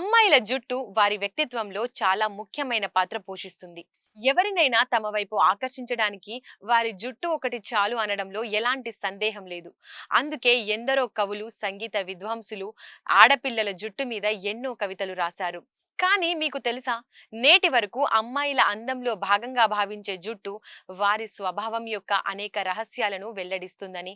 అమ్మాయిల జుట్టు వారి వ్యక్తిత్వంలో చాలా ముఖ్యమైన పాత్ర పోషిస్తుంది. ఎవరినైనా తమ వైపు ఆకర్షించడానికి వారి జుట్టు ఒకటి చాలు అనడంలో ఎలాంటి సందేహం లేదు. అందుకే ఎందరో కవులు సంగీత విద్వాంసులు ఆడపిల్లల జుట్టు మీద ఎన్నో కవితలు రాశారు. కానీ మీకు తెలుసా? నేటి వరకు అమ్మాయిల అందంలో భాగంగా భావించే జుట్టు వారి స్వభావం యొక్క అనేక రహస్యాలను వెల్లడిస్తుందని.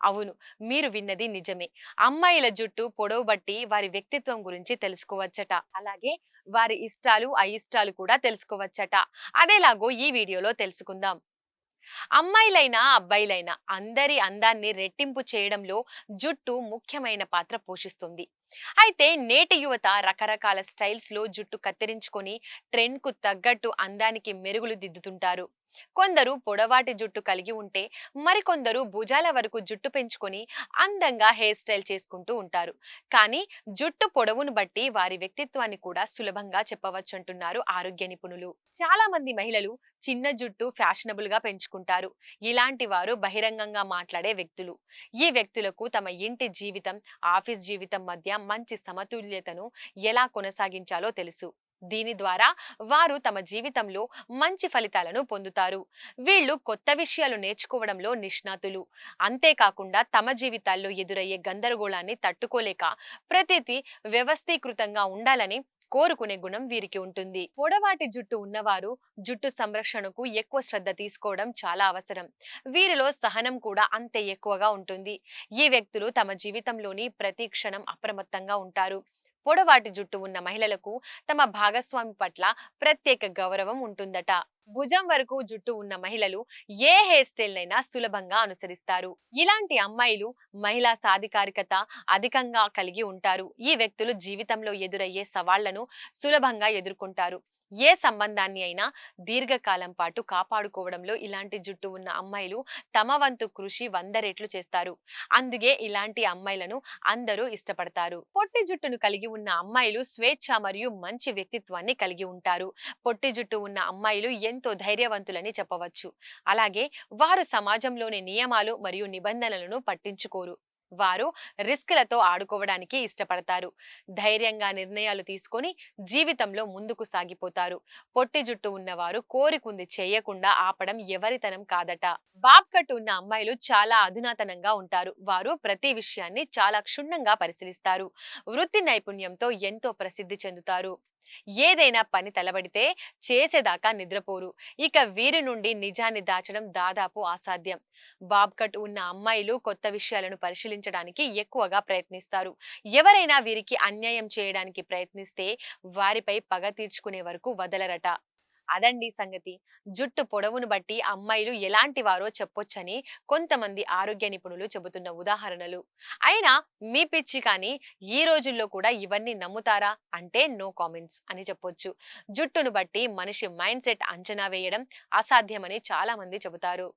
అవును. మీరు విన్నది నిజమే. అమ్మాయిల జుట్టు పొడవు బట్టి వారి వ్యక్తిత్వం గురించి తెలుసుకోవచ్చట. అలాగే వారి ఇష్టాలు అయిష్టాలు కూడా తెలుసుకోవచ్చట. అదేలాగో ఈ వీడియోలో తెలుసుకుందాం. అమ్మాయిలైనా అబ్బాయిలైనా అందరి అందాన్ని రెట్టింపు చేయడంలో జుట్టు ముఖ్యమైన పాత్ర పోషిస్తుంది. అయితే నేటి యువత రకరకాల స్టైల్స్లో జుట్టు కత్తిరించుకొని ట్రెండ్కు తగ్గట్టు అందానికి మెరుగులు దిద్దుతుంటారు. కొందరు పొడవాటి జుట్టు కలిగి ఉంటే మరికొందరు భుజాల వరకు జుట్టు పెంచుకొని అందంగా హెయిర్ స్టైల్ చేసుకుంటూ ఉంటారు. కానీ జుట్టు పొడవును బట్టి వారి వ్యక్తిత్వాన్ని కూడా సులభంగా చెప్పవచ్చు అంటున్నారు ఆరోగ్య నిపుణులు. చాలా మంది మహిళలు చిన్న జుట్టు ఫ్యాషనబుల్గా పెంచుకుంటారు. ఇలాంటి వారు బహిరంగంగా మాట్లాడే వ్యక్తులు. ఈ వ్యక్తులకు తమ ఇంటి జీవితం ఆఫీస్ జీవితం మధ్య మంచి సమతుల్యతను ఎలా కొనసాగించాలో తెలుసు. దీని ద్వారా వారు తమ జీవితంలో మంచి ఫలితాలను పొందుతారు. వీళ్ళు కొత్త విషయాలు నేర్చుకోవడంలో నిష్ణాతులు. అంతేకాకుండా తమ జీవితాల్లో ఎదురయ్యే గందరగోళాన్ని తట్టుకోలేక ప్రతిదీ వ్యవస్థీకృతంగా ఉండాలని కోరుకునే గుణం వీరికి ఉంటుంది. పొడవాటి జుట్టు ఉన్నవారు జుట్టు సంరక్షణకు ఎక్కువ శ్రద్ధ తీసుకోవడం చాలా అవసరం. వీరిలో సహనం కూడా అంతే ఎక్కువగా ఉంటుంది. ఈ వ్యక్తులు తమ జీవితంలోని ప్రతి క్షణం అప్రమత్తంగా ఉంటారు. పొడవాటి జుట్టు ఉన్న మహిళలకు తమ భాగస్వామి పట్ల ప్రత్యేక గౌరవం ఉంటుందట. భుజం వరకు జుట్టు ఉన్న మహిళలు ఏ హెయిర్ స్టైల్ నైనా సులభంగా అనుసరిస్తారు. ఇలాంటి అమ్మాయిలు మహిళా సాధికారికత అధికంగా కలిగి ఉంటారు. ఈ వ్యక్తులు జీవితంలో ఎదురయ్యే సవాళ్ళను సులభంగా ఎదుర్కొంటారు. ఏ సంబంధాన్ని అయినా దీర్ఘకాలం పాటు కాపాడుకోవడంలో ఇలాంటి జుట్టు ఉన్న అమ్మాయిలు తమ వంతు కృషి వంద రెట్లు చేస్తారు. అందుకే ఇలాంటి అమ్మాయిలను అందరూ ఇష్టపడతారు. పొట్టి జుట్టును కలిగి ఉన్న అమ్మాయిలు స్వేచ్ఛ మరియు మంచి వ్యక్తిత్వాన్ని కలిగి ఉంటారు. పొట్టి జుట్టు ఉన్న అమ్మాయిలు ఎంతో ధైర్యవంతులని చెప్పవచ్చు. అలాగే వారు సమాజంలోని నియమాలు మరియు నిబంధనలను పట్టించుకోరు. వారు రిస్క్లతో ఆడుకోవడానికి ఇష్టపడతారు. ధైర్యంగా నిర్ణయాలు తీసుకొని జీవితంలో ముందుకు సాగిపోతారు. పొట్టి జుట్టు ఉన్నవారు కోరికుంది చేయకుండా ఆపడం ఎవరితనం కాదట. బాబ్ కట్ ఉన్న అమ్మాయిలు చాలా అధునాతనంగా ఉంటారు. వారు ప్రతి విషయాన్ని చాలా క్షుణ్ణంగా పరిశీలిస్తారు. వృత్తి నైపుణ్యంతో ఎంతో ప్రసిద్ధి చెందుతారు. ఏదైనా పని తలబడితే చేసేదాకా నిద్రపోరు. ఇక వీరి నుండి నిజాన్ని దాచడం దాదాపు అసాధ్యం. బాబ్కట్ ఉన్న అమ్మాయిలు కొత్త విషయాలను పరిశీలించడానికి ఎక్కువగా ప్రయత్నిస్తారు. ఎవరైనా వీరికి అన్యాయం చేయడానికి ప్రయత్నిస్తే వారిపై పగ తీర్చుకునే వరకు వదలరట. అదండి సంగతి. జుట్టు పొడవును బట్టి అమ్మాయిలు ఎలాంటి వారో చెప్పొచ్చని కొంతమంది ఆరోగ్య నిపుణులు చెబుతున్న ఉదాహరణలు. అయినా మీ పిచ్చి కానీ ఈ రోజుల్లో కూడా ఇవన్నీ నమ్ముతారా? అంటే నో కామెంట్స్ అని చెప్పొచ్చు. జుట్టును బట్టి మనిషి మైండ్ సెట్ అంచనా వేయడం అసాధ్యమని చాలా మంది చెబుతారు.